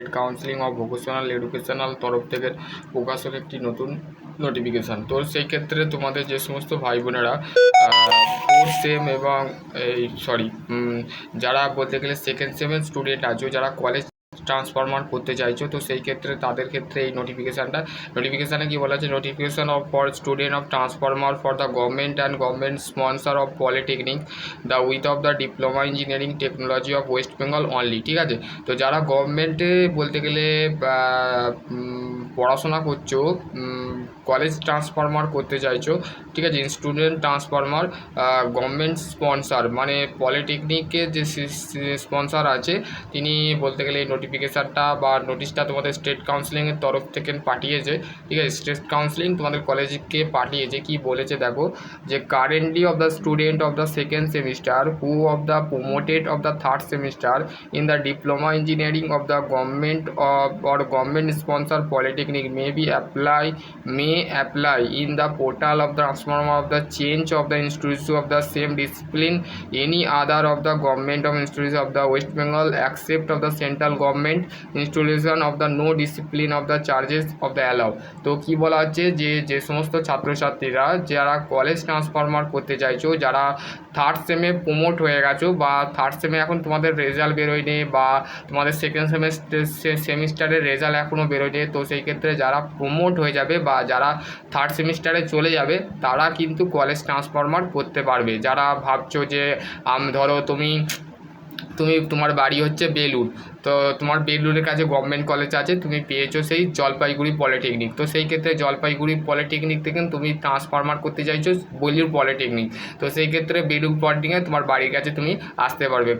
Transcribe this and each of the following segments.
Counselling of vocational educational তরফ থেকে প্রকাশের একটি নতুন নোটিফিকেশান তো সেই ক্ষেত্রে তোমাদের যে সমস্ত ভাই বোনেরা ফোর সেম এবং এই সরি যারা বলতে গেলে সেকেন্ড সেমের স্টুডেন্ট আছো, যারা কলেজ ট্রান্সফরমার করতে চাইছো, তো সেই ক্ষেত্রে তাদের ক্ষেত্রে এই নোটিফিকেশানটা নোটিফিকেশানে কি বলা আছে? Notification of for student of transformer for the government and government sponsor of polytechnic the with of the diploma engineering technology of West Bengal only ঠিক আছে? তো যারা গভর্নমেন্টে বলতে গেলে পড়াশোনা করছ কলেজ ট্রান্সফরমার করতে চাইছো, ঠিক আছে? স্টুডেন্ট ট্রান্সফরমার গভর্নমেন্ট স্পন্সর মানে পলিটেকনিকের যে স্পন্সর আছে, তিনি বলতে গেলে এই নোটিফিকেশানটা বা নোটিশটা তোমাদের স্টেট কাউন্সিলিংয়ের তরফ থেকে পাঠিয়েছে, ঠিক আছে? স্টেট কাউন্সিলিং তোমাদের কলেজকে পাঠিয়েছে, কি বলেছে দেখো? যে currently of the student of the second semester who of the promoted of the third semester in the diploma engineering of the government of, or government sponsor polytechnic may be apply may apply in the portal of the transformer of the change of the institutes of the same discipline any other of the government of institutes of the west bengal except of the central government institution of the no discipline of the charges of the allow তো কি বলা হচ্ছে যে যে সমস্ত ছাত্রছাত্রীরা যারা college transformer করতে চাইছো যারা থার্ড সেমে প্রমোট হয়ে গেছো বা থার্ড সেমে এখন তোমাদের রেজাল্ট বেরোয়নি বা তোমাদের সেকেন্ড সেমেস্টার সেমিস্টারের রেজাল্ট এখনও বেরোয়নি, তো সেই ক্ষেত্রে যারা প্রমোট হয়ে যাবে বা যারা থার্ড সেমিস্টারে চলে যাবে, তারা কিন্তু কলেজ ট্রান্সফরমার করতে পারবে। যারা ভাবছ যে ধরো তুমি তুমি তোমার বাড়ি হচ্ছে বেলুর তো তোমার বেলুরের কাছে গভর্নমেন্ট কলেজ আছে, তুমি পেয়েছ সেই জলপাইগুড়ি পলিটেকনিক তো সেই ক্ষেত্রে জলপাইগুড়ি পলিটেকনিক থেকে তুমি ট্রান্সফরমার করতে চাইছো বেলুর পলিটেকনিক তো সেই ক্ষেত্রে বেলুর পলিটেকনিকে তোমার বাড়ির কাছে তুমি আসতে পারবে।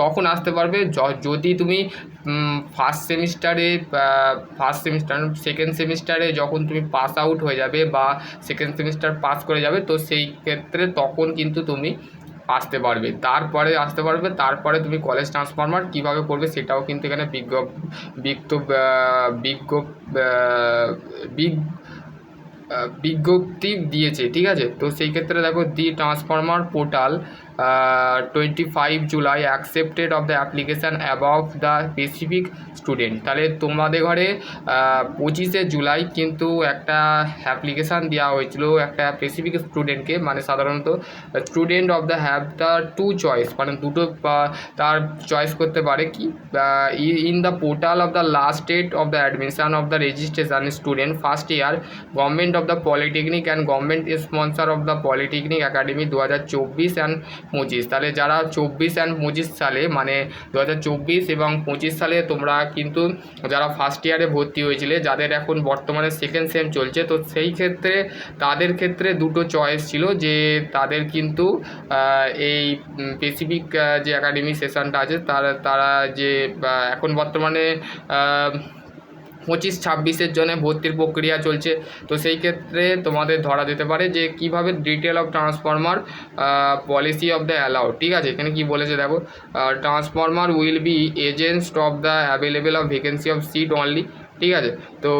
কখন আসতে পারবে? যদি তুমি ফার্স্ট সেমিস্টারে ফার্স্ট সেমিস্টার সেকেন্ড সেমিস্টারে যখন তুমি পাস আউট হয়ে যাবে বা সেকেন্ড সেমিস্টার পাস করে যাবে, তো সেই ক্ষেত্রে তখন কিন্তু তুমি আসতে পারবে। তারপরে আসতে পারবে, তারপরে তুমি কলেজ ট্রান্সফরমার কীভাবে করবে সেটাও কিন্তু এখানে বিজ্ঞ বিজ্ঞ বিজ্ঞ বিগ বিজ্ঞপ্তি দিয়েছে, ঠিক আছে? তো সেই ক্ষেত্রে দেখো the transformer portal twenty five July accepted of the application above the specific student তাহলে তোমাদের ঘরে পঁচিশে জুলাই কিন্তু একটা অ্যাপ্লিকেশান দেওয়া হয়েছিল একটা স্পেসিফিক স্টুডেন্টকে মানে সাধারণত student of the have the two choice মানে দুটো তার চয়েস করতে পারে কি? In the portal of the last date of the admission of the registration student first year government of the polytechnic and government sponsor of the polytechnic academy দু হাজার চব্বিশ and পঁচিশ। তাহলে যারা চব্বিশ অ্যান্ড পঁচিশ সালে মানে দু হাজার চব্বিশ এবং পঁচিশ সালে তোমরা কিন্তু যারা ফার্স্ট ইয়ারে ভর্তি হয়েছিলে, যাদের এখন বর্তমানে সেকেন্ড সেম চলছে, তো সেই ক্ষেত্রে, তাদের ক্ষেত্রে দুটো চয়েস ছিল যে তাদের কিন্তু এই স্পেসিফিক যে একাডেমি সেশনটা আছে, তারা তারা যে এখন বর্তমানে পঁচিশ ছাব্বিশের জন্য ভর্তির প্রক্রিয়া চলছে। তো সেই ক্ষেত্রে তোমাদের ধরা যেতে পারে যে কীভাবে detail of transformer policy of the allow ঠিক আছে? এখানে কি বলেছে দেখো transformer will be এজেন্সড of the available of vacancy of seat only ঠিক আছে? তো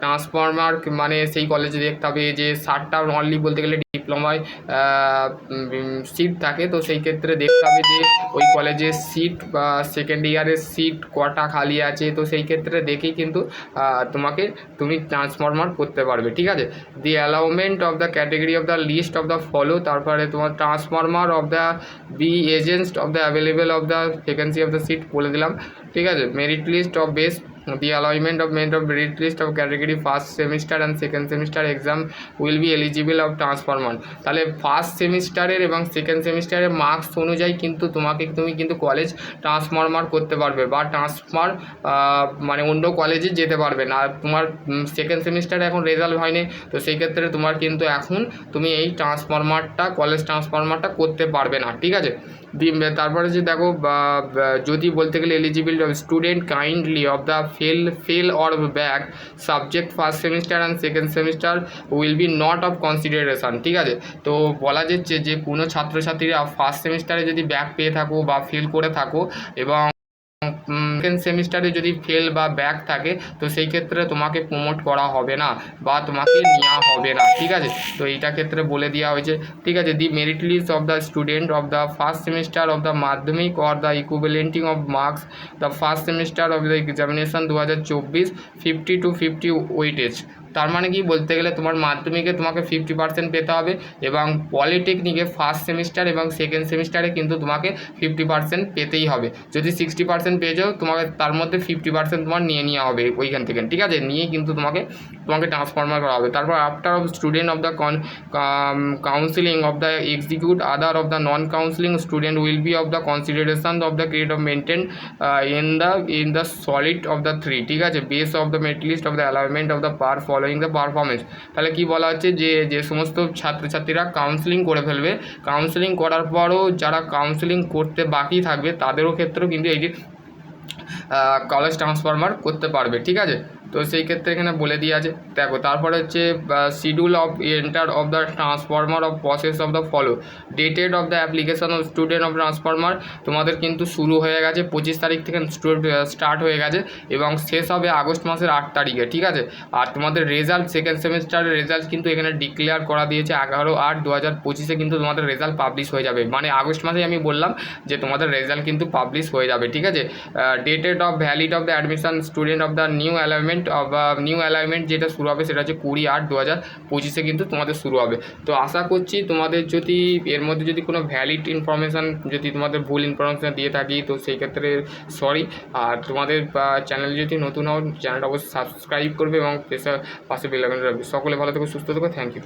ট্রান্সফরমার মানে সেই কলেজে দেখতে হবে যে ষাটটা অনলি বলতে গেলে ডিপ্লোমায় সিট থাকে। তো সেই ক্ষেত্রে দেখতে হবে যে ওই কলেজের সিট বা সেকেন্ড ইয়ারের সিট কটা খালি আছে। তো সেই ক্ষেত্রে দেখেই কিন্তু তোমাকে তুমি ট্রান্সফরমার করতে পারবে, ঠিক আছে? The allotment of the category of the list of the follow তারপরে তোমার transformer of the B agents of the available of the vacancy of the seat বলে দিলাম, ঠিক আছে? Merit list of best the alignment of merit of merit list of category first semester and second semester exam will be eligible of transformer তাহলে first সেমিস্টারের এবং second সেমিস্টারের marks অনুযায়ী কিন্তু তোমাকে, তুমি কিন্তু কলেজ ট্রান্সফরমার করতে পারবে বা ট্রান্সফার মানে অন্য কলেজে যেতে পারবে না। তোমার সেকেন্ড সেমিস্টারে এখন রেজাল্ট হয়নি, তো সেই ক্ষেত্রে তোমার কিন্তু এখন তুমি এই ট্রান্সফরমারটা কলেজ ট্রান্সফরমারটা করতে পারবে না, ঠিক আছে? তারপরে যে দেখো যদি বলতে গেলে eligible student kindly of the fail fail or back subject first semester and second semester will be not of consideration ঠিক আছে? তো বলা যাচ্ছে যে কোনো ছাত্রছাত্রীরা ফার্স্ট সেমিস্টারে যদি ব্যাক পেয়ে থাকো বা ফেল করে থাকো এবং সেকেন্ড সেমিস্টারে যদি ফেল বা ব্যাক থাকে, তো সেই ক্ষেত্রে তোমাকে প্রমোট করা হবে না বা তোমাকে নেওয়া হবে না, ঠিক আছে? তো এইটা ক্ষেত্রে বলে দেওয়া হয়েছে, ঠিক আছে? The merit list of the student of the first semester of the মাধ্যমিক or the equivalent of marks the first semester of the examination দু হাজার চব্বিশ ফিফটি টু ফিফটি ওয়েটেজ তার মানে কি বলতে গেলে তোমার মাধ্যমিকে তোমাকে ফিফটি পার্সেন্ট পেতে হবে এবং পলিটেকনিকে ফার্স্ট সেমিস্টার এবং সেকেন্ড সেমিস্টারে কিন্তু তোমাকে ফিফটি পার্সেন্ট পেতেই হবে। যদি সিক্সটি পার্সেন্ট পেয়ে যাও, তোমাকে তার মধ্যে ফিফটি পার্সেন্ট তোমার নিয়ে নেওয়া হবে ওইখান থেকে। ঠিক আছে? নিয়ে কিন্তু তোমাকে তোমাকে ট্রান্সফর্মার করা হবে। তারপর after of student of the con counselling of the execute other of the non counselling student will be of the consideration of the create of maintain in the in the solid of the three ঠিক আছে? Base of the merit list of the alignment of the per following the performance তাহলে কী বলা হচ্ছে যে যে সমস্ত ছাত্রছাত্রীরা কাউন্সিলিং করে ফেলবে। কাউন্সিলিং করার পরও যারা কাউন্সিলিং করতে বাকি থাকবে, তাদেরও ক্ষেত্রেও কিন্তু এই যে কলেজ ট্রান্সফরমার করতে পারবে, ঠিক আছে? তো সেই ক্ষেত্রে এখানে বলে দিয়ে আছে, দেখো, তারপরে হচ্ছে schedule of enter of the transformer of process of the follow dated of the application of student of transformer তোমাদের কিন্তু শুরু হয়ে গেছে পঁচিশ তারিখ থেকে স্টার্ট হয়ে গেছে এবং শেষ হবে আগস্ট মাসের আট তারিখে, ঠিক আছে? আর তোমাদের রেজাল্ট সেকেন্ড সেমিস্টারের রেজাল্ট কিন্তু এখানে ডিক্লেয়ার করা দিয়েছে এগারো আট দু হাজার পঁচিশে কিন্তু তোমাদের রেজাল্ট পাবলিশ হয়ে যাবে। মানে আগস্ট মাসে আমি বললাম যে তোমাদের রেজাল্ট কিন্তু পাবলিশ হয়ে যাবে, ঠিক আছে? Dated of valid of the admission student of the new alignment of new alignment যেটা শুরু হবে সেটা হচ্ছে কুড়ি আট দু হাজার পঁচিশে কিন্তু তোমাদের শুরু হবে। তো আশা করছি তোমাদের যদি এর মধ্যে যদি কোনো ভ্যালিড ইনফরমেশান যদি তোমাদের ভুল ইনফরমেশান দিয়ে থাকি, তো সেই ক্ষেত্রে সরি আর তোমাদের চ্যানেল যদি নতুন হও চ্যানেলটা অবশ্যই সাবস্ক্রাইব করবে এবং পাশে বেলাবেন রাখবে। সকলে ভালো থেকো, সুস্থ থেকো। Thank you